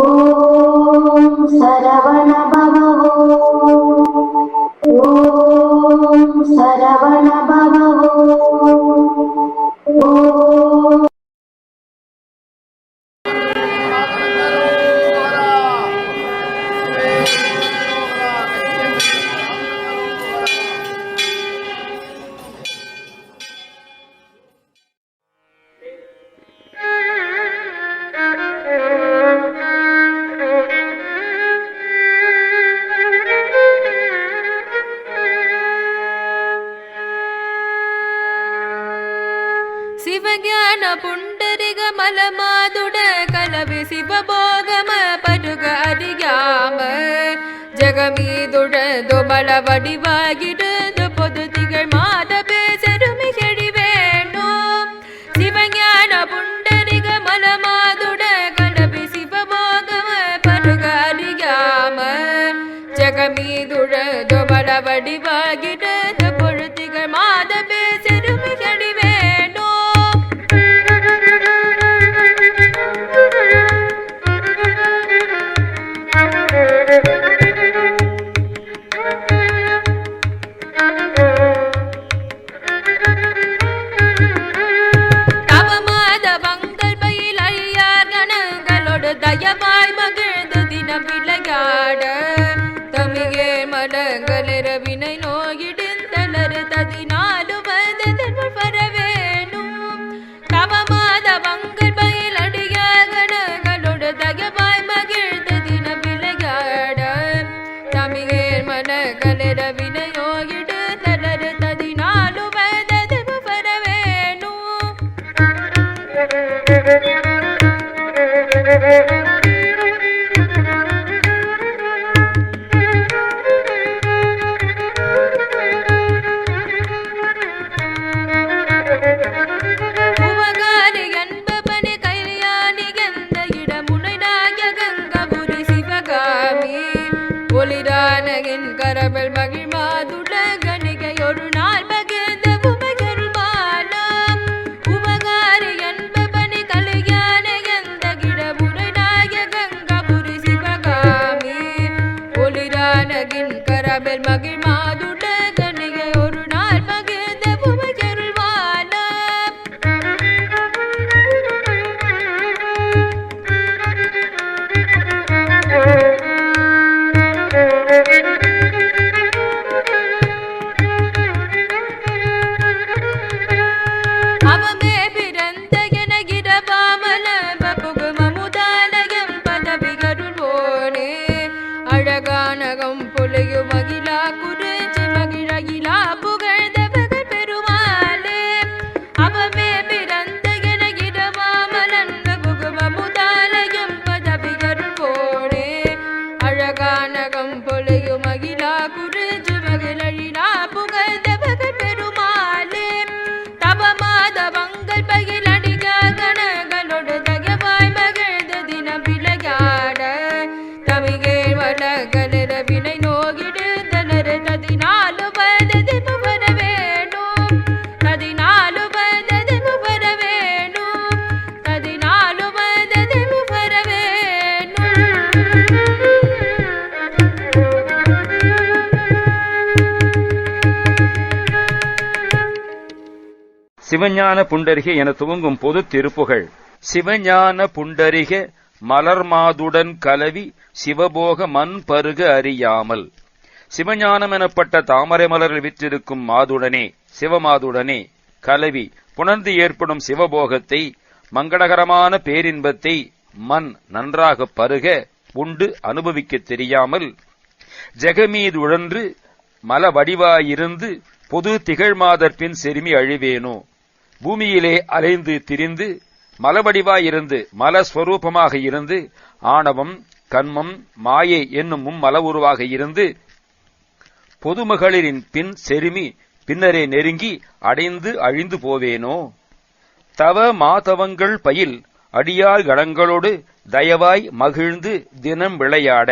ॐ सरवण ಶಿವಜ್ಞಾನ ಪುಂಡರಿಗ ಮಲಮಾದುಡ ಕಲವಿ ಶಿವಭೋಗಮ ಪರುಗ ಅರಿಯಾಮ ಜಗಮೀದುಡ ದೊಬಳ வடிவாகிடுது பொது திகழ் மாத பேசருமி செடி வேணும் சிவஞான புண்டரிக மலமாதுட கலவி சிவபோகம பருக அறியாம ஜகமீதுட தொபல Sabina. ஒளிரானகின் கரபல் மகிழ் மாதுட ஒரு நாள் பகிர்ந்த உமைகள் மாலாம் உவகாரி என்பவனே கல்யாண எந்த நாயகங்கபுரி சிவகாமி. ஒளிரானகின் கரபல் அழகானகம் சிவஞான புண்டரிக என துவங்கும் பொது திருப்புகழ் சிவஞான புண்டரிக மலர்மாதுடன் கலவி சிவபோக மண் பருக அறியாமல். சிவஞானம் எனப்பட்ட தாமரை மலரில் விற்றிருக்கும் மாதுடனே சிவமாதுடனே கலவி புணர்ந்து ஏற்படும் சிவபோகத்தை மங்களகரமான பேரின்பத்தை மண் நன்றாக பருக உண்டு அனுபவிக்கத் தெரியாமல் ஜெகமீது உழன்று மல வடிவாயிருந்து பொது திகழ்மாதற்பின் செருமி அழிவேனோ? பூமியிலே அலைந்து திரிந்து மலவடிவாயிருந்து மலஸ்வரூபமாக இருந்து ஆணவம் கண்மம் மாயை என்னும் மும்மல உருவாக இருந்து பொதுமகளிரின் பின் செருமி பின்னரே நெருங்கி அடைந்து அழிந்து போவேனோ? தவ மாதவங்கள் பயில் அடியார் கணங்களோடு தயவாய் மகிழ்ந்து தினம் விளையாட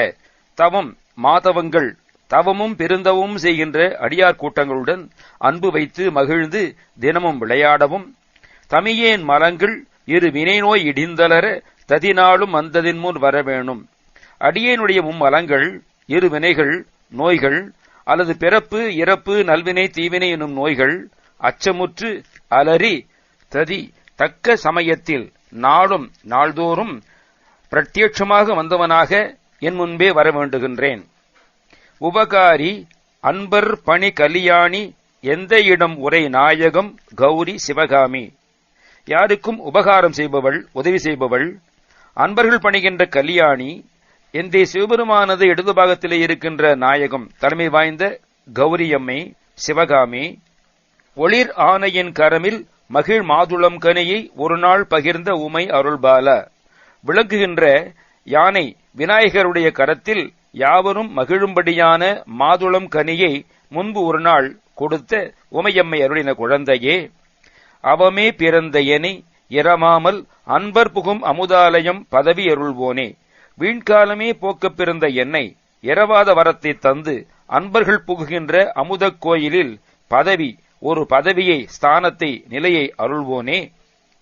தவம் மாதவங்கள் தவமும் பெருந்தவமும் செய்கின்ற அடியார் கூட்டங்களுடன் அன்பு வைத்து மகிழ்ந்து தினமும் விளையாடவும் தமியேன் மலங்கள் இரு வினை நோய் இடிந்தலர ததினாலும் அந்ததின் முன் வரவேணும் அடியேனுடைய மும்மலங்கள் இரு வினைகள் நோய்கள் அல்லது பிறப்பு இறப்பு நல்வினை தீவினை எனும் நோய்கள் அச்சமுற்று அலறி ததி தக்க சமயத்தில் நாளும் நாள்தோறும் பிரத்யட்சமாக வந்தவனாக என் முன்பே வர வேண்டுகின்றேன். உபகாரி அன்பர் பணி கலியாணி எந்த இடம் உரை நாயகம் கௌரி சிவகாமி. யாருக்கும் உபகாரம் செய்பவள் உதவி செய்பவள் அன்பர்கள் பணிகின்ற கல்யாணி எந்தே சிவபெருமானது இடது பாகத்திலே இருக்கின்ற நாயகம் தலைமை வாய்ந்த கௌரியம்மை சிவகாமி ஒளிர் ஆனையின் கரமில் மகிழ் மாதுளம் கனியை ஒரு நாள் பகிர்ந்த உமை அருள்பால. விளங்குகின்ற யானை விநாயகருடைய கரத்தில் யாவரும் மகிழும்படியான மாதுளம் கனியை முன்பு ஒரு நாள் கொடுத்த உமையம்மை அருளின குழந்தையே அவமே பிறந்த எனை இரமாமல் அன்பர் புகும் அமுதாலயம் பதவி அருள்வோனே. வீண்காலமே போக்கப் பிறந்த என்னை இரவாத வரத்தை தந்து அன்பர்கள் புகுகின்ற அமுதக் கோயிலில் பதவி ஒரு பதவியை ஸ்தானத்தை நிலையை அருள்வோனே.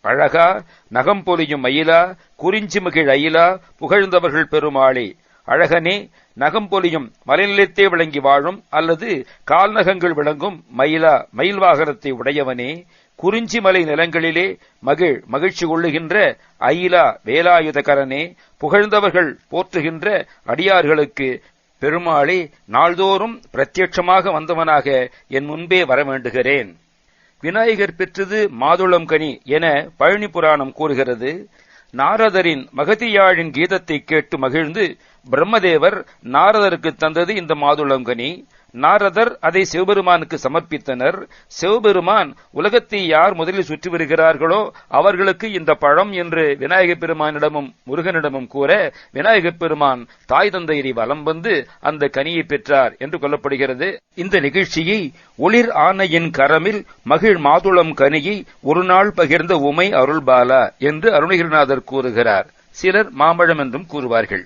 அழகா நகம் பொலியும் மயிலா குறிஞ்சி மகிழ் அயிலா புகழ்ந்தவர்கள் பெருமாளே அழகனே நகம் பொலியும் மலைநிலத்தே விளங்கி வாழும் அல்லது கால்நகங்கள் விளங்கும் மயிலா மயில் வாகனத்தை உடையவனே குறிஞ்சி மலை நிலங்களிலே மகிழ் மகிழ்ச்சி கொள்ளுகின்ற அயிலா வேலாயுதகரனே புகழ்ந்தவர்கள் போற்றுகின்ற அடியார்களுக்கு பெருமாளே நாள்தோறும் பிரத்யட்சமாக வந்தவனாக என் முன்பே வர வேண்டுகிறேன் விநாயகர் பெற்றது மாதுளம் கனி என பழனி புராணம் கூறுகிறது. நாரதரின் மகதியாழின் கீதத்தை கேட்டு மகிழ்ந்து பிரம்மதேவர் நாரதருக்கு தந்தது இந்த மாதுளங்கனி. நாரதர் அதை சிவபெருமானுக்கு சமர்ப்பித்தனர். சிவபெருமான் உலகத்தை யார் முதலில் சுற்றி வருகிறார்களோ அவர்களுக்கு இந்த பழம் என்று விநாயகப் பெருமானிடமும் முருகனிடமும் கூற விநாயகப் பெருமான் தாய் தந்தையரை வலம் வந்து அந்த கனியை பெற்றார் என்று கொல்லப்படுகிறது இந்த நிகழ்ச்சியை ஒளிர் ஆனையின் கரமில் மகிழ் மாதுளம் கனியை ஒரு நாள் பகிர்ந்த உமை அருள்பாலா என்று அருணகிரிநாதர் கூறுகிறார். சிலர் மாம்பழம் என்றும் கூறுவார்கள்.